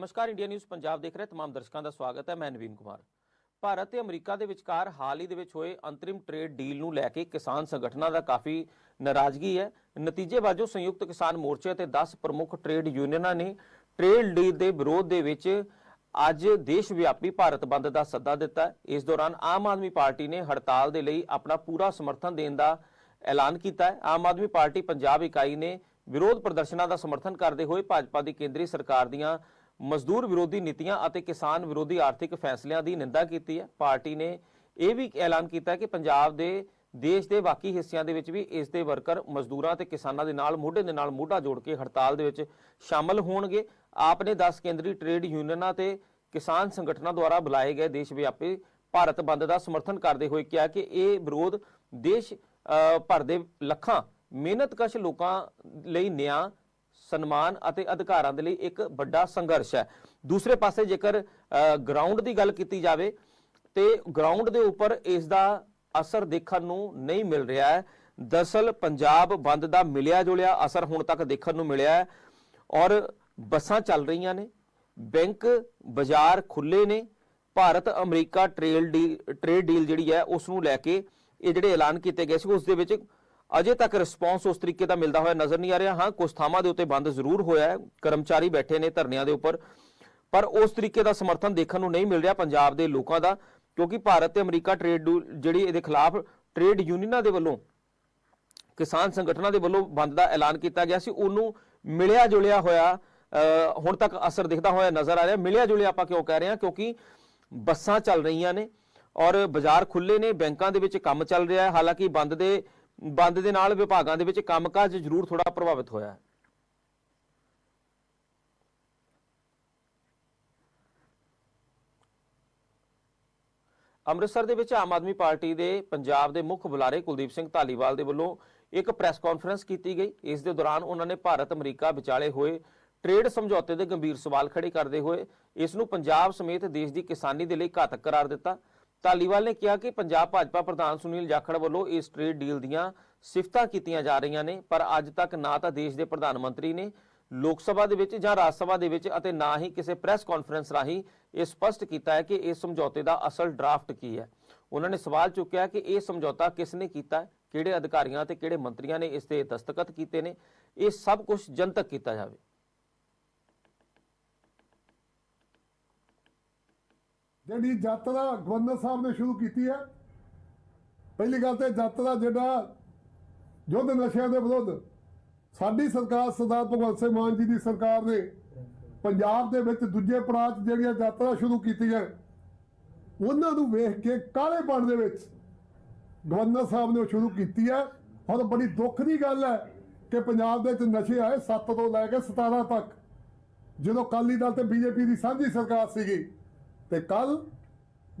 ਨਮਸਕਾਰ, India news Punjab ਦੇਖ ਰਹੇ ਤਮਾਮ ਦਰਸ਼ਕਾਂ ਦਾ ਸਵਾਗਤ ਹੈ। ਮੈਂ ਨਵੀਨ ਕੁਮਾਰ। ਭਾਰਤ ਤੇ ਅਮਰੀਕਾ ਦੇ ਵਿਚਕਾਰ ਹਾਲ ਹੀ ਦੇ ਵਿੱਚ ਹੋਏ ਅੰਤਰਿਮ ਟ੍ਰੇਡ ਡੀਲ ਨੂੰ ਲੈ ਕੇ ਕਿਸਾਨ ਸੰਗਠਨਾਂ ਦਾ ਕਾਫੀ ਨਾਰਾਜ਼ਗੀ ਹੈ। ਨਤੀਜੇ ਵਜੋਂ ਸੰਯੁਕਤ ਕਿਸਾਨ ਮੋਰਚੇ ਅਤੇ 10 ਪ੍ਰਮੁੱਖ ਟ੍ਰੇਡ ਯੂਨੀਅਨਾਂ ਨੇ ਟ੍ਰੇਡ ਡੀਲ ਦੇ ਵਿਰੋਧ ਦੇ ਵਿੱਚ ਅੱਜ ਦੇਸ਼ ਵਿਆਪੀ ਭਾਰਤ ਬੰਦ ਦਾ ਸੱਦਾ ਦਿੱਤਾ ਇਸ ਦੌਰਾਨ ਆਮ ਆਦਮੀ ਪਾਰਟੀ ਨੇ ਹੜਤਾਲ ਦੇ ਲਈ ਆਪਣਾ ਪੂਰਾ ਸਮਰਥਨ ਦੇਣ ਦਾ ਐਲਾਨ ਕੀਤਾ ਹੈ। ਆਮ ਆਦਮੀ ਪਾਰਟੀ ਪੰਜਾਬ ਇਕਾਈ ਨੇ ਵਿਰੋਧ ਪ੍ਰਦਰਸ਼ਨਾਂ ਦਾ ਸਮਰਥਨ ਕਰਦੇ ਹੋਏ ਭਾਜਪਾ ਦੀ ਕੇਂਦਰੀ ਸਰਕਾਰ ਦੀਆਂ ਮਜ਼ਦੂਰ ਵਿਰੋਧੀ ਨੀਤੀਆਂ ਅਤੇ ਕਿਸਾਨ ਵਿਰੋਧੀ ਆਰਥਿਕ ਫੈਸਲਿਆਂ ਦੀ ਨਿੰਦਾ ਕੀਤੀ ਹੈ। ਪਾਰਟੀ ਨੇ ਇਹ ਵੀ ਐਲਾਨ ਕੀਤਾ ਕਿ ਪੰਜਾਬ ਦੇ ਦੇਸ਼ ਦੇ ਬਾਕੀ ਹਿੱਸਿਆਂ ਦੇ ਵਿੱਚ ਵੀ ਇਸ ਦੇ ਵਰਕਰ ਮਜ਼ਦੂਰਾਂ ਤੇ ਕਿਸਾਨਾਂ ਦੇ ਨਾਲ ਮੋਢੇ ਦੇ ਨਾਲ ਮੋਢਾ ਜੋੜ ਕੇ ਹੜਤਾਲ ਦੇ ਵਿੱਚ ਸ਼ਾਮਲ ਹੋਣਗੇ। ਆਪ ਨੇ 10 ਕੇਂਦਰੀ ਟ੍ਰੇਡ ਯੂਨੀਅਨਾਂ ਤੇ ਕਿਸਾਨ ਸੰਗਠਨਾਂ ਦੁਆਰਾ ਬੁਲਾਏ ਗਏ ਦੇਸ਼ ਵਿਆਪੀ ਭਾਰਤ ਬੰਦ ਦਾ ਸਮਰਥਨ ਕਰਦੇ ਹੋਏ ਕਿਹਾ ਕਿ ਇਹ ਵਿਰੋਧ ਦੇਸ਼ ਭਰ ਦੇ ਲੱਖਾਂ ਮਿਹਨਤਕਸ਼ ਲੋਕਾਂ ਲਈ ਨਿਆਂ ਸਨਮਾਨ ਅਤੇ ਅਧਿਕਾਰਾਂ ਦੇ ਲਈ ਇੱਕ ਵੱਡਾ ਸੰਘਰਸ਼ ਹੈ। ਦੂਸਰੇ ਪਾਸੇ ਜੇਕਰ ਗਰਾਊਂਡ ਦੀ ਗੱਲ ਕੀਤੀ ਜਾਵੇ, ਤੇ ਗਰਾਊਂਡ ਦੇ ਉੱਪਰ ਇਸ ਦਾ ਅਸਰ ਦੇਖਣ ਨੂੰ ਨਹੀਂ ਮਿਲ ਰਿਹਾ ਹੈ। ਦਰਸਲ ਪੰਜਾਬ ਬੰਦ ਦਾ ਮਿਲਿਆ ਜੁਲਿਆ ਅਸਰ ਹੁਣ ਤੱਕ ਦੇਖਣ ਨੂੰ ਮਿਲਿਆ ਹੈ ਔਰ ਬੱਸਾਂ ਚੱਲ ਰਹੀਆਂ ਨੇ, ਬੈਂਕ ਬਾਜ਼ਾਰ ਖੁੱਲੇ ਨੇ, Bharat America trade deal trade deal ਜਿਹੜੀ ਹੈ ਉਸ ਨੂੰ ਲੈ ਕੇ ਇਹ ਜਿਹੜੇ ਐਲਾਨ ਕੀਤੇ ਗਏ ਸੀ, ਉਸ ਦੇ ਵਿੱਚ ਅਜੇ ਤੱਕ ਰਿਸਪੌਂਸ ਉਸ ਤਰੀਕੇ ਦਾ ਮਿਲਦਾ ਹੋਇਆ ਨਜ਼ਰ ਨਹੀਂ ਆ ਰਿਹਾ। ਹਾਂ ਕੁਝ ਥਾਵਾਂ ਦੇ ਉੱਤੇ ਬੰਦ ਜ਼ਰੂਰ ਹੋਇਆ ਹੈ। ਕਰਮਚਾਰੀ ਬੈਠੇ ਨੇ ਧਰਨਿਆਂ ਦੇ ਉੱਪਰ। ਪਰ ਉਸ ਤਰੀਕੇ ਦਾ ਸਮਰਥਨ ਦੇਖਣ ਨੂੰ ਨਹੀਂ ਮਿਲ ਰਿਹਾ ਪੰਜਾਬ ਦੇ ਲੋਕਾਂ ਦਾ, ਕਿਉਂਕਿ ਭਾਰਤ ਤੇ ਅਮਰੀਕਾ ਟ੍ਰੇਡ ਜਿਹੜੀ ਇਹਦੇ ਖਿਲਾਫ ਟ੍ਰੇਡ ਯੂਨੀਅਨਾਂ ਦੇ ਵੱਲੋਂ, ਕਿਸਾਨ ਸੰਗਠਨਾਂ ਦੇ ਵੱਲੋਂ ਬੰਦ ਦਾ ਐਲਾਨ ਕੀਤਾ ਗਿਆ ਸੀ। ਉਹਨੂੰ ਮਿਲਿਆ ਜੁਲਿਆ ਹੋਇਆ ਹੁਣ ਤੱਕ ਅਸਰ ਦਿਖਦਾ ਹੋਇਆ ਨਜ਼ਰ ਆ ਰਿਹਾ। ਮਿਲਿਆ ਜੁਲਿਆ ਆਪਾਂ ਕਿਉਂ ਕਹਿ ਰਹੇ ਹਾਂ? ਕਿਉਂਕਿ ਬੱਸਾਂ ਚੱਲ ਰਹੀਆਂ ਨੇ ਔਰ ਬਾਜ਼ਾਰ ਖੁੱਲੇ ਨੇ, ਬੈਂਕਾਂ ਦੇ ਵਿੱਚ ਕੰਮ ਚੱਲ ਰਿਹਾ ਹੈ। ਹਾਲਾਂਕਿ ਬੰਦ ਦੇ ਬੰਦ ਦੇ ਨਾਲ ਵਿਭਾਗਾਂ ਦੇ ਵਿੱਚ ਕੰਮਕਾਜ ਜ਼ਰੂਰ ਥੋੜਾ ਪ੍ਰਭਾਵਿਤ ਹੋਇਆ ਹੈ। ਅੰਮ੍ਰਿਤਸਰ ਦੇ ਵਿੱਚ ਆਮ ਆਦਮੀ ਪਾਰਟੀ ਦੇ ਪੰਜਾਬ ਦੇ ਮੁੱਖ ਬੁਲਾਰੇ ਕੁਲਦੀਪ ਸਿੰਘ ਧਾਲੀਵਾਲ ਦੇ ਵੱਲੋਂ ਇੱਕ ਪ੍ਰੈਸ ਕਾਨਫਰੰਸ ਕੀਤੀ ਗਈ। ਇਸ ਦੇ ਦੌਰਾਨ ਉਹਨਾਂ ਨੇ ਭਾਰਤ ਅਮਰੀਕਾ ਵਿਚਾਲੇ ਹੋਏ ਟ੍ਰੇਡ ਸਮਝੌਤੇ ਦੇ ਗੰਭੀਰ ਸਵਾਲ ਖੜੇ ਕਰਦੇ ਹੋਏ ਇਸ ਨੂੰ ਪੰਜਾਬ ਸਮੇਤ ਦੇਸ਼ ਦੀ ਕਿਸਾਨੀ ਦੇ ਲਈ ਘਾਤਕ ਕਰਾਰ ਦਿੱਤਾ। ਧਾਲੀਵਾਲ ਨੇ ਕਿਹਾ ਕਿ ਪੰਜਾਬ ਭਾਜਪਾ ਪ੍ਰਧਾਨ ਸੁਨੀਲ ਜਾਖੜ ਵੱਲੋਂ ਇਸ ਟ੍ਰੇਡ ਡੀਲ ਦੀਆਂ ਸਿਫਤਾਂ ਕੀਤੀਆਂ ਜਾ ਰਹੀਆਂ ਨੇ, ਪਰ ਅੱਜ ਤੱਕ ਨਾ ਤਾਂ ਦੇਸ਼ ਦੇ ਪ੍ਰਧਾਨ ਮੰਤਰੀ ਨੇ ਲੋਕ ਸਭਾ ਦੇ ਵਿੱਚ ਜਾਂ ਰਾਜ ਸਭਾ ਦੇ ਵਿੱਚ ਅਤੇ ਨਾ ਹੀ ਕਿਸੇ ਪ੍ਰੈਸ ਕਾਨਫਰੰਸ ਰਾਹੀਂ ਇਹ ਸਪਸ਼ਟ ਕੀਤਾ ਹੈ ਕਿ ਇਸ ਸਮਝੌਤੇ ਦਾ ਅਸਲ ਡਰਾਫਟ ਕੀ ਹੈ। ਉਹਨਾਂ ਨੇ ਸਵਾਲ ਚੁੱਕਿਆ ਕਿ ਇਹ ਸਮਝੌਤਾ ਕਿਸ ਨੇ ਕੀਤਾ ਕਿਹੜੇ ਅਧਿਕਾਰੀਆਂ ਤੇ ਕਿਹੜੇ ਮੰਤਰੀਆਂ ਨੇ ਇਸ ਤੇ ਦਸਤਖਤ ਕੀਤੇ ਨੇ, ਇਹ ਸਭ ਕੁਝ ਜਨਤਕ ਕੀਤਾ ਜਾਵੇ। ਜਿਹੜੀ ਯਾਤਰਾ ਗਵਰਨਰ ਸਾਹਿਬ ਨੇ ਸ਼ੁਰੂ ਕੀਤੀ ਹੈ, ਪਹਿਲੀ ਗੱਲ ਤੇ ਯਾਤਰਾ ਜਿਹੜਾ ਯੁੱਧ ਨਸ਼ਿਆਂ ਦੇ ਵਿਰੁੱਧ, ਸਾਡੀ ਸਰਕਾਰ ਸਰਦਾਰ ਭਗਵੰਤ ਸਿੰਘ ਮਾਨ ਜੀ ਦੀ ਸਰਕਾਰ ਨੇ ਪੰਜਾਬ ਦੇ ਵਿੱਚ ਦੂਜੇ ਪੜਾਅ 'ਚ ਜਿਹੜੀਆਂ ਯਾਤਰਾ ਸ਼ੁਰੂ ਕੀਤੀਆਂ, ਉਹਨਾਂ ਨੂੰ ਵੇਖ ਕੇ ਕਾਲੇ ਪਣ ਦੇ ਵਿੱਚ ਗਵਰਨਰ ਸਾਹਿਬ ਨੇ ਉਹ ਸ਼ੁਰੂ ਕੀਤੀ ਹੈ। ਔਰ ਬੜੀ ਦੁੱਖ ਦੀ ਗੱਲ ਹੈ ਕਿ ਪੰਜਾਬ ਦੇ ਵਿੱਚ ਨਸ਼ੇ ਆਏ 7 ਤੋਂ ਲੈ ਕੇ 17 ਤੱਕ, ਜਦੋਂ ਅਕਾਲੀ ਦਲ ਤੇ ਬੀਜੇਪੀ ਦੀ ਸਾਂਝੀ ਸਰਕਾਰ ਸੀਗੀ। ਤੇ ਕੱਲ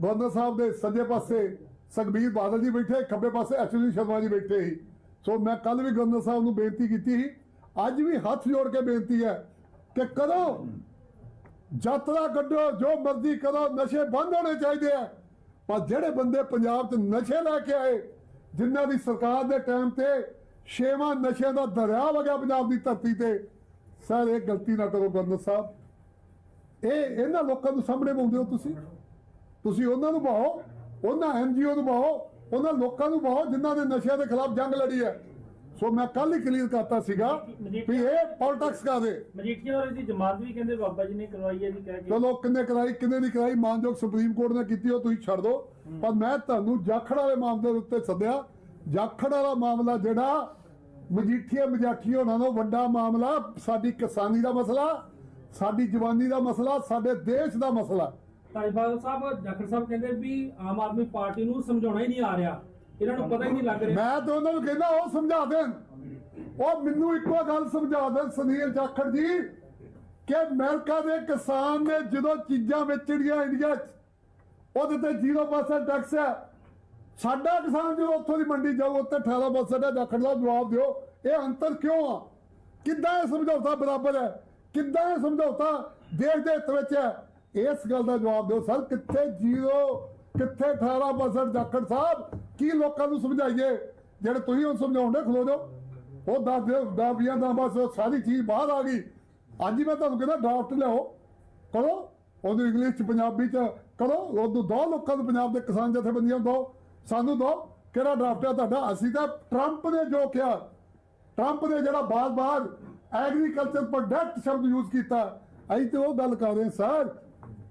ਗਵਰਨਰ ਸਾਹਿਬ ਦੇ ਸੱਜੇ ਪਾਸੇ ਸੁਖਬੀਰ ਬਾਦਲ ਜੀ ਬੈਠੇ, ਖੱਬੇ ਪਾਸੇ ਅਸ਼ਵਨੀ ਸ਼ਰਮਾ ਜੀ ਬੈਠੇ ਸੀ। ਸੋ ਮੈਂ ਕੱਲ ਵੀ ਗਵਰਨਰ ਸਾਹਿਬ ਨੂੰ ਬੇਨਤੀ ਕੀਤੀ ਸੀ, ਅੱਜ ਵੀ ਹੱਥ ਜੋੜ ਕੇ ਬੇਨਤੀ ਹੈ ਕਿ ਕਦੋਂ ਯਾਤਰਾ ਕੱਢੋ, ਜੋ ਮਰਜ਼ੀ ਕਰੋ, ਨਸ਼ੇ ਬੰਦ ਹੋਣੇ ਚਾਹੀਦੇ ਆ। ਪਰ ਜਿਹੜੇ ਬੰਦੇ ਪੰਜਾਬ 'ਚ ਨਸ਼ੇ ਲੈ ਕੇ ਆਏ, ਜਿਨ੍ਹਾਂ ਦੀ ਸਰਕਾਰ ਦੇ ਟਾਈਮ ਤੇ ਛੇਵਾਂ ਨਸ਼ਿਆਂ ਦਾ ਦਰਿਆ ਵਗਿਆ ਪੰਜਾਬ ਦੀ ਧਰਤੀ ਤੇ, ਸਰ, ਇਹ ਗਲਤੀ ਨਾ ਕਰੋ ਗਵਰਨਰ ਸਾਹਿਬ। ਇਹ ਇਹਨਾਂ ਲੋਕਾਂ ਨੂੰ ਸਾਹਮਣੇ ਪਾਉਂਦੇ ਹੋ ਤੁਸੀਂ? ਤੁਸੀਂ ਉਹਨਾਂ ਨੂੰ ਬਾਹੋ ਉਹਨਾਂ ਐਨਜੀਓ ਨੂੰ ਬਾਹੋ ਉਹਨਾਂ ਲੋਕਾਂ ਨੂੰ ਬਾਹੋ ਜਿਨ੍ਹਾਂ ਨੇ ਨਸ਼ਿਆਂ ਦੇ ਖਿਲਾਫ ਜੰਗ ਲੜੀ ਹੈ। ਸੋ ਮੈਂ ਕੱਲ ਹੀ ਕਲੀਅਰ ਕਰਤਾ ਸੀਗਾ ਵੀ ਇਹ ਪੋਲਿਟਿਕਸ ਮਜੀਠੀਆ ਵਾਲੇ ਦੀ ਜਮਾਤ ਵੀ ਕਹਿੰਦੇ ਬਾਬਾ ਜੀ ਨੇ ਕਰਵਾਈ ਹੈ ਜੀ ਕਹਿ ਕੇ। ਚਲੋ ਕਿੰਨੇ ਕਰਾਈ ਕਿੰਨੇ ਨਹੀਂ ਕਰਾਈ ਮਾਨਯੋਗ ਸੁਪਰੀਮ ਕੋਰਟ ਨੇ ਕੀਤੀ ਉਹ ਤੁਸੀਂ ਛੱਡ ਦਿਓ ਪਰ ਮੈਂ ਤੁਹਾਨੂੰ ਜਾਖੜ ਵਾਲੇ ਮਾਮਲੇ ਦੇ ਉੱਤੇ ਸੱਦਿਆ। ਜਾਖੜ ਵਾਲਾ ਮਾਮਲਾ ਜਿਹੜਾ ਮਜੀਠੀਆ ਮਜਾਠੀ ਹੋਣਾ ਤੋਂ ਵੱਡਾ ਮਾਮਲਾ ਸਾਡੀ ਕਿਸਾਨੀ ਦਾ ਮਸਲਾ। ਸਾਡੀ ਜਵਾਨੀ ਦਾ ਮਸਲਾ ਸਾਡੇ ਦੇਸ਼ ਦਾ ਮਸਲਾ। ਤਾਜਬਾਲ ਸਾਹਿਬ ਜਾਖੜ ਸਾਹਿਬ ਕਹਿੰਦੇ ਵੀ ਆਮ ਆਦਮੀ ਪਾਰਟੀ ਨੂੰ ਸਮਝਾਉਣਾ ਹੀ ਨਹੀਂ ਆ ਰਿਹਾ। ਇਹਨਾਂ ਨੂੰ ਪਤਾ ਹੀ ਨਹੀਂ ਲੱਗ ਰਿਹਾ। ਮੈਂ ਤਾਂ ਉਹਨਾਂ ਨੂੰ ਕਹਿੰਦਾ ਉਹ ਸਮਝਾ ਦੇਣ। ਉਹ ਮੈਨੂੰ ਇੱਕੋ ਗੱਲ ਸਮਝਾ ਦੇਣ ਸੁਨੀਲ ਜਾਖੜ ਜੀ ਕਿ ਅਮਰੀਕਾ ਦੇ ਕਿਸਾਨ ਨੇ ਜਦੋਂ ਚੀਜ਼ਾਂ ਵੇਚਣੀਆਂ ਇੰਡੀਆ 'ਚ ਉਹਦੇ ਤੇ 0% ਟੈਕਸ ਹੈ। ਸਾਡਾ ਕਿਸਾਨ ਜਦੋਂ ਉੱਥੋਂ ਦੀ ਮੰਡੀ ਜਾਊ ਉੱਥੇ 18% ਹੈ। ਜਾਖੜ ਦਾ ਜਵਾਬ ਦਿਓ ਇਹ ਅੰਤਰ ਕਿਉਂ ਆ? ਕਿੱਦਾਂ ਇਹ ਸਮਝੌਤਾ ਬਰਾਬਰ ਹੈ? ਕਿੱਦਾਂ ਇਹ ਸਮਝੌਤਾ ਦੇਸ਼ ਦੇ ਹਿੱਤ ਵਿੱਚ ਹੈ? ਇਸ ਗੱਲ ਦਾ ਜਵਾਬ ਦਿਓ ਸਰ, ਕਿੱਥੇ 0 ਕਿੱਥੇ 18% ਜਾਖੜ ਸਾਹਿਬ? ਕੀ ਲੋਕਾਂ ਨੂੰ ਸਮਝਾਈਏ? ਜਿਹੜੇ ਤੁਸੀਂ ਹੁਣ ਸਮਝਾਉਂਦੇ, ਖਲੋ ਜਾਓ। ਉਹ ਦੱਸ ਦਿਓ ਦਾ ਦਾ ਬਸ ਸਾਰੀ ਚੀਜ਼ ਬਾਹਰ ਆ ਗਈ। ਅੱਜ ਹੀ ਮੈਂ ਤੁਹਾਨੂੰ ਕਹਿੰਦਾ ਡਰਾਫਟ ਲਿਆਓ। ਕਰੋ। ਉਹਨੂੰ ਇੰਗਲਿਸ਼ ਚ, ਪੰਜਾਬੀ ਚ ਕਰੋ। ਉਹਨੂੰ ਦੋ ਲੋਕਾਂ ਨੂੰ ਪੰਜਾਬ ਦੇ ਕਿਸਾਨ ਜਥੇਬੰਦੀਆਂ ਨੂੰ ਦੋ। ਸਾਨੂੰ ਦੋ। ਕਿਹੜਾ ਡਰਾਫਟ ਹੈ ਤੁਹਾਡਾ? ਅਸੀਂ ਤਾਂ ਟਰੰਪ ਨੇ ਜੋ ਕਿਹਾ। ਟਰੰਪ ਨੇ ਜਿਹੜਾ ਬਾਰ-ਬਾਰ ਐਗਰੀਕਲਚਰ ਪ੍ਰੋਡਕਟ ਸ਼ਬਦ ਯੂਜ਼ ਕੀਤਾ। ਅਸੀਂ ਤੇ ਉਹ ਗੱਲ ਕਰ ਰਹੇ ਸਰ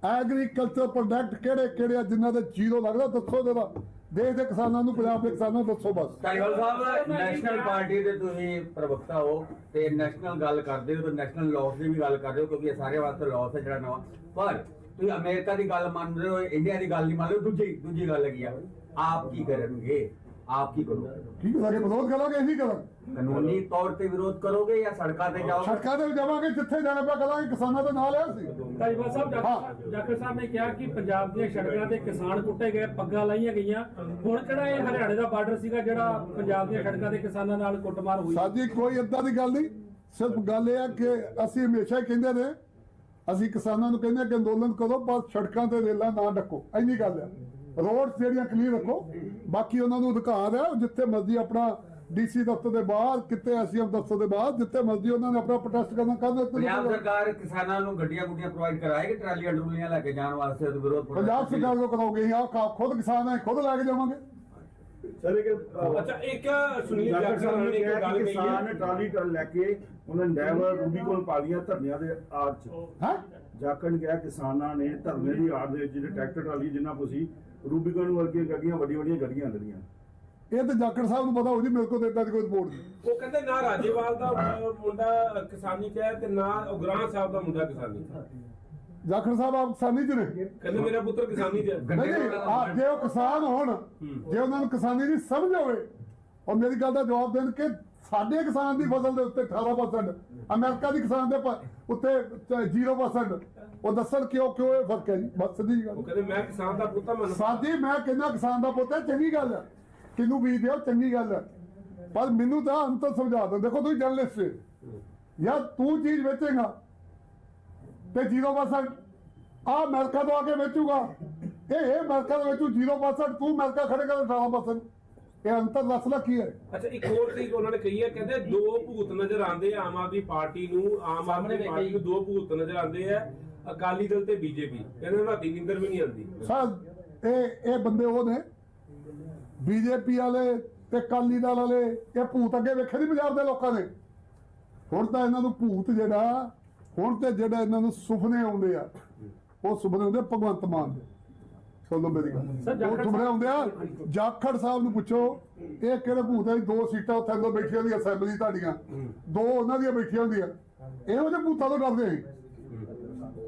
ਐਗਰੀਕਲਚਰ ਪ੍ਰੋਡਕਟ ਕਿਹੜੇ ਕਿਹੜੇ ਆ ਜਿਨ੍ਹਾਂ ਦੇ ਜ਼ੀਰੋ ਲੱਗਦਾ ਦੱਸੋ ਜਰਾ ਦੇਸ਼ ਦੇ ਕਿਸਾਨਾਂ ਨੂੰ ਪੰਜਾਬ ਦੇ ਕਿਸਾਨਾਂ ਨੂੰ ਦੱਸੋ ਬਸ। ਧਾਲੀਵਾਲ ਸਾਹਿਬ ਨੈਸ਼ਨਲ ਪਾਰਟੀ ਦੇ ਤੁਸੀਂ ਪ੍ਰਵਕਤਾ ਹੋ ਤੇ ਨੈਸ਼ਨਲ ਗੱਲ ਕਰਦੇ ਹੋ ਤੇ ਨੈਸ਼ਨਲ ਲਾਅਸ ਦੀ ਵੀ ਗੱਲ ਕਰਦੇ ਹੋ ਕਿਉਂਕਿ ਇਹ ਸਾਰੇ ਵਾਸਤੇ ਲਾਅਸ ਹੈ ਜਿਹੜਾ ਨਵਾਂ। ਪਰ ਤੁਸੀਂ ਅਮਰੀਕਾ ਦੀ ਗੱਲ ਮੰਨ ਰਹੇ ਹੋ ਇੰਡੀਆ ਦੀ ਗੱਲ ਨਹੀਂ ਮੰਨ ਰਹੇ ਹੋ, ਦੂਜੀ ਦੂਜੀ ਗੱਲ ਹੈਗੀ ਆ। ਆਪ ਕੀ ਕਰਨਗੇ? ਆਪ ਕੀ ਕਰੋਗੇ? ਕੀ ਕਰਾਂਗੇ? ਵਿਰੋਧ ਕਰਾਂਗੇ ਅਸੀਂ ਕਰਾਂਗੇ। ਕਾਨੂੰਨੀ ਤੌਰ ਤੇ ਵਿਰੋਧ ਕਰੋਗੇ ਜਾਂ ਸੜਕਾਂ ਤੇ ਜਾਓਗੇ? ਸੜਕਾਂ ਤੇ ਜਾਵਾਂਗੇ ਜਿੱਥੇ ਜਾਣਾ ਪਿਆ ਕਰਾਂਗੇ ਕਿਸਾਨਾਂ ਦੇ ਨਾਲ ਆ ਸੀ। ਧਾਲੀਵਾਲ ਸਾਹਿਬ ਹਾਂ। ਜਾਖੜ ਜਾਖੜ ਸਾਹਿਬ ਨੇ ਕਿਹਾ ਕਿ ਪੰਜਾਬ ਦੀਆਂ ਸੜਕਾਂ ਤੇ ਕਿਸਾਨ ਕੁੱਟੇ ਗਏ ਪੱਗਾਂ ਲਾਈਆਂ ਗਈਆਂ। ਹੁਣ ਕਿਹੜਾ ਇਹ ਹਰਿਆਣੇ ਦਾ ਬਾਰਡਰ ਸੀਗਾ ਜਿਹੜਾ ਪੰਜਾਬ ਦੀਆਂ ਸੜਕਾਂ ਤੇ ਕਿਸਾਨਾਂ ਨਾਲ ਕੁੱਟਮਾਰ ਹੋਈ? ਸਾਡੀ ਕੋਈ ਏਦਾਂ ਦੀ ਗੱਲ ਨਹੀਂ। ਸਿਰਫ ਗੱਲ ਇਹ ਹੈ ਕਿ ਅਸੀਂ ਹਮੇਸ਼ਾ ਹੀ ਕਹਿੰਦੇ ਨੇ ਅਸੀਂ ਕਿਸਾਨਾਂ ਨੂੰ ਕਹਿੰਦੇ ਹਾਂ ਕਿ ਅੰਦੋਲਨ ਕਰੋ ਪਰ ਸੜਕਾਂ ਤੇ ਰੇਲਾਂ ਨਾ ਡੱਕੋ। ਇੰਨੀ ਗੱਲ ਹੈ ਰੋਡ ਜਿਹੜੀਆਂ ਕਲੀਅਰ ਰੱਖੋ। ਬਾਕੀ ਉਹਨਾਂ ਨੂੰ ਅਧਿਕਾਰ ਹੈ ਜਿੱਥੇ ਮਰਜ਼ੀ ਆਪਣਾ ਡੀਸੀ ਦਫ਼ਤਰ ਦੇ ਬਾਹਰ ਕਿਤੇ ਐਸਐਮ ਦਫ਼ਤਰ ਦੇ ਬਾਹਰ ਜਿੱਥੇ ਮਰਜ਼ੀ ਉਹਨਾਂ ਨੇ ਆਪਣਾ ਪ੍ਰੋਟੈਸਟ ਕਰਨਾ ਕਰ ਪੰਜਾਬ ਸਰਕਾਰ ਕਿਸਾਨਾਂ ਨੂੰ ਗੱਡੀਆਂ ਗੁੱਡੀਆਂ ਪ੍ਰੋਵਾਈਡ ਕਰਾਏਗੀ ਟਰਾਲੀਆਂ ਟਰੂਲੀਆਂ ਲੈ ਕੇ ਜਾਣ ਵਾਸਤੇ ਵਿਰੋਧ ਪ੍ਰਦਰਸ਼ਨ ਪੰਜਾਬ ਸਰਕਾਰ ਕੋ ਕਰਾਓਗੇ ਆ ਖੁਦ ਕਿਸਾਨ ਹੈ ਖੁਦ ਲੈ ਕੇ ਜਾਵਾਂਗੇ। ਸਰ ਇੱਕ ਅੱਛਾ ਇੱਕ ਸੁਨੀਲ ਜਾਖੜ ਸਾਹਿਬ ਨੇ ਨੇ ਇੱਕ ਗੱਲ ਕਹੀ ਕਿਸਾਨ ਹੈ ਟਰਾਲੀ ਟਰਾਲ ਲੈ ਕੇ ਉਹਨਾਂ ਨੇ ਡਰਾਈਵਰ ਰੂਬੀ ਕੋਲ ਪਾ ਲਈਆਂ ਧਰਨਿਆਂ ਦੇ ਆੜ ਚ। ਹੈ? ਜਾਕੜ ਨੇ ਕਿਹਾ ਕਿਸਾਨਾਂ ਨੇ ਧਰਨੇ ਦੀ ਆੜ ਦੇ ਵਿੱਚ ਜਿਹੜੇ ਟਰੈਕਟਰ ਟਰਾਲੀ ਜਿੰਨਾ ਕੋ ਸੀ ਰੂਬੀਕਨ ਵਰਗੀਆਂ ਗੱਡੀਆਂ ਵੱਡੀਆਂ ਵੱਡੀਆਂ ਗੱਡੀਆਂ ਲੜੀਆਂ ਇਹ ਤੇ ਜਾਖੜ ਸਾਹਿਬ ਨੂੰ ਪਤਾ ਹੋ ਜੀ ਮੇਰੇ ਕੋਲ ਤਾਂ ਏਦਾਂ ਦੀ ਕੋਈ ਰਿਪੋਰਟ ਨਹੀਂ। ਉਹ ਕਹਿੰਦੇ ਨਾ ਰਾਜੇਵਾਲ ਦਾ ਅਹ, ਮੁੰਡਾ ਕਿਸਾਨੀ ਚ ਹੈ ਤੇ ਨਾ ਉਗਰਾਹ ਸਾਹਿਬ ਦਾ ਮੁੰਡਾ ਕਿਸਾਨੀ ਚ ਹੈ। ਜਾਖੜ ਸਾਹਿਬ ਆਪ ਕਿਸਾਨੀ ਚ ਨੇ? ਕਹਿੰਦੇ ਮੇਰਾ ਪੁੱਤਰ ਕਿਸਾਨੀ ਚ ਹੈ। ਨਹੀਂ ਨਹੀਂ ਆ ਜੇ ਉਹ ਕਿਸਾਨ ਹੋਣ ਜੇ ਉਹਨਾਂ ਨੂੰ ਕਿਸਾਨੀ ਦੀ ਸਮਝ ਹੋਵੇ ਔਰ ਮੇਰੀ ਗੱਲ ਦਾ ਜਵਾਬ ਦੇਣ ਕਿ ਸਾਡੇ ਕਿਸਾਨ ਦੀ ਫਸਲ ਦੇ ਉੱਤੇ 18% ਅਮਰੀਕਾ ਦੀ ਕਿਸਾਨ ਦੇ ਉੱਤੇ 0% ਉਹ ਦੱਸਣ ਕਿਉਂ ਕਿਉਂ ਇਹ ਫ਼ਰਕ ਹੈ ਜੀ? ਬਸ ਸਿੱਧੀ ਜਿਹੀ ਉਹ ਗੱਲ ਕਹਿੰਦੇ ਮੈਂ ਕਿਸਾਨ ਦਾ ਪੁੱਤ ਮੰਨ ਸਾਡੀ ਮੈਂ ਕਹਿੰਦਾ ਕਿਸਾਨ ਦਾ ਪੁੱਤ ਹੈ ਚੰਗੀ ਗੱਲ ਹੈ। ਕਿਹਨੂੰ ਬੀਜ ਦਿਓ ਚੰਗੀ ਗੱਲ ਹੈ। ਪਰ ਮੈਨੂੰ ਤਾਂ ਅੰਤਰ ਸਮਝਾ ਦਿਓ। ਦੇਖੋ ਤੁਸੀਂ ਜਰਨਲਿਸਟ ਯਾਰ ਤੂੰ ਚੀਜ਼ ਵੇਚੇਗਾ ਤੇ 0% ਆ ਅਮਰੀਕਾ ਤੋਂ ਆ ਕੇ ਵੇਚੂਗਾ। ਇਹ ਇਹ ਅਮਰੀਕਾ ਤੋਂ ਵੇਚੂ 0% ਤੂੰ ਅਮਰੀਕਾ ਖੜੇਗਾ ਤਾਂ 18% ਇਹ ਅੰਤਰ ਮਸਲਾ ਕੀ ਹੈ। ਅੱਛਾ ਇੱਕ ਹੋਰ ਚੀਜ਼ ਉਹਨਾਂ ਨੇ ਕਹੀ ਹੈ ਕਹਿੰਦੇ ਦੋ ਭੂਤ ਨਜ਼ਰ ਆਉਂਦੇ ਆ ਆਮ ਆਦਮੀ ਪਾਰਟੀ ਨੂੰ ਆਮ ਆਦਮੀ ਪਾਰਟੀ ਨੂੰ ਦੋ ਭੂਤ ਨਜ਼ਰ ਆਉਂਦੇ ਆ ਅਕਾਲੀ ਦਲ ਤੇ ਬੀਜੇਪੀ। ਕਹਿੰਦੇ ਉਹਨਾਂ ਦੀ ਨਿੰਦਰ ਵੀ ਨਹੀਂ ਆਉਂਦੀ। ਸਰ ਇਹ ਇਹ ਬੰਦੇ ਉਹ ਨੇ ਬੀਜੇਪੀ ਵਾਲੇ ਤੇ ਕਾਲੀ ਦਲ ਵਾਲੇ ਇਹ ਭੂਤ ਅੱਗੇ ਵੇਖੇ ਨਹੀਂ ਪੰਜਾਬ ਦੇ ਲੋਕਾਂ ਨੇ। ਹੁਣ ਤਾਂ ਇਹਨਾਂ ਨੂੰ ਭੂਤ ਜਿਹੜਾ ਹੁਣ ਤੇ ਜਿਹੜਾ ਇਹਨਾਂ ਨੂੰ ਸੁਪਨੇ ਆਉਂਦੇ ਆ ਉਹ ਸੁਪਨੇ ਆਉਂਦੇ ਭਗਵੰਤ ਮਾਨ ਦੇ। ਸੁਣੋ ਮੇਰੀ ਗੱਲ। ਉਹ ਸੁਪਨੇ ਆਉਂਦੇ ਆ ਜਾਖੜ ਸਾਹਿਬ ਨੂੰ ਪੁੱਛੋ ਇਹ ਕਿਹੜੇ ਭੂਤ ਹੈ ਦੋ ਸੀਟਾਂ ਉੱਥੇ ਅੰਦਰ ਬੈਠੀਆਂ ਹੁੰਦੀਆਂ ਅਸੈਂਬਲੀ ਤੁਹਾਡੀਆਂ। ਦੋ ਉਹਨਾਂ ਦੀਆਂ ਬੈਠੀਆਂ ਹੁੰਦੀਆਂ। ਇਹੋ ਜਿਹੇ ਭੂਤਾਂ ਤੋਂ ਡਰਦੇ ਅਸੀਂ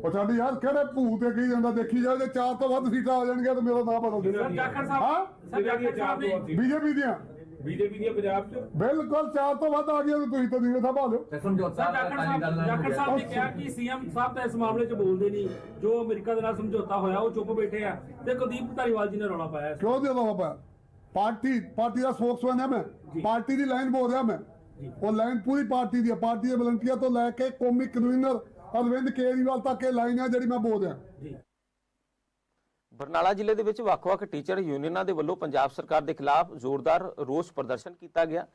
ਉਹ ਸਾਡੇ ਯਾਰ ਕਿਹੜੇ ਭੂਤ ਹੈ ਕਹੀ ਜਾਂਦਾ ਦੇਖੀ ਜਾਓ ਜੇ ਚਾਰ ਤੋਂ ਵੱਧ ਸੀਟਾਂ ਆ ਜਾਣਗੀਆਂ ਤਾਂ ਮੇਰਾ ਨਾਮ ਬਦਲ ਦੇ ਜਾਖੜ ਹਾਂ? ਸਾਹਿਬ ਬੀਜੇਪੀ ਦੀਆਂ। ਬੀਜੇਪੀ ਦੀਆਂ ਪੰਜਾਬ ਚ? ਬਿਲਕੁਲ ਚਾਰ ਤੋਂ ਵੱਧ ਆ ਗਈਆਂ ਤਾਂ ਤੁਸੀਂ ਤਾਂ ਨਹੀਂ ਸੰਭਾਲਿਓ ਤੇ ਸਮਝੌਤਾ ਸਰ ਜਾਖੜ ਅਕਾਲੀ ਦਲ ਸਾਹਿਬ ਨਾਲ ਜਾਖੜ ਸਾਹਿਬ ਨੇ ਕਿਹਾ ਕਿ ਸੀਐਮ ਸਾਹਿਬ ਤਾਂ ਇਸ ਮਾਮਲੇ 'ਚ ਬੋਲਦੇ ਨਹੀਂ। ਜੋ ਅਮਰੀਕਾ ਦੇ ਨਾਲ ਸਮਝੌਤਾ ਹੋਇਆ ਉਹ ਚੁੱਪ ਬੈਠੇ ਆ। ਤੇ ਕੁਲਦੀਪ ਧਾਰੀਵਾਲ ਜੀ ਨੇ ਰੌਲਾ ਪਾਇਆ ਇਸ ਕਿਉਂ ਦੇ ਰੌਲਾ ਪਾਇਆ? ਪਾਰਟੀ ਪਾਰਟੀ ਦਾ ਸਪੋਕਸਮੈਨ ਹੈ ਮੈਂ। ਪਾਰਟੀ ਦੀ ਲਾਈਨ ਬੋਲ ਰਿਹਾ ਮੈਂ। ਉਹ ਲਾਈਨ ਪੂਰੀ ਪਾਰਟੀ ਦੀ ਹੈ ਪਾਰਟੀ ਦੇ ਵਲੰਟੀਅਰ ਤੋਂ ਲੈ ਕੇ ਕੌਮੀ ਕਨਵੀਨਰ ਅਰਵਿੰਦ ਕੇਜਰੀਵਾਲ ਤੱਕ ਇਹ ਲਾਈਨ ਹੈ ਜਿਹੜੀ ਮੈਂ ਬੋਲ ਰਿਹਾ। ਜੀ। ਬਰਨਾਲਾ ਜ਼ਿਲ੍ਹੇ ਦੇ ਵਿੱਚ ਵੱਖ-ਵੱਖ ਟੀਚਰ ਯੂਨੀਅਨਾਂ ਦੇ ਵੱਲੋਂ ਪੰਜਾਬ ਸਰਕਾਰ ਦੇ ਖਿਲਾਫ ਜ਼ੋਰਦਾਰ ਰੋਸ ਪ੍ਰਦਰਸ਼ਨ ਕੀਤਾ ਗਿਆ।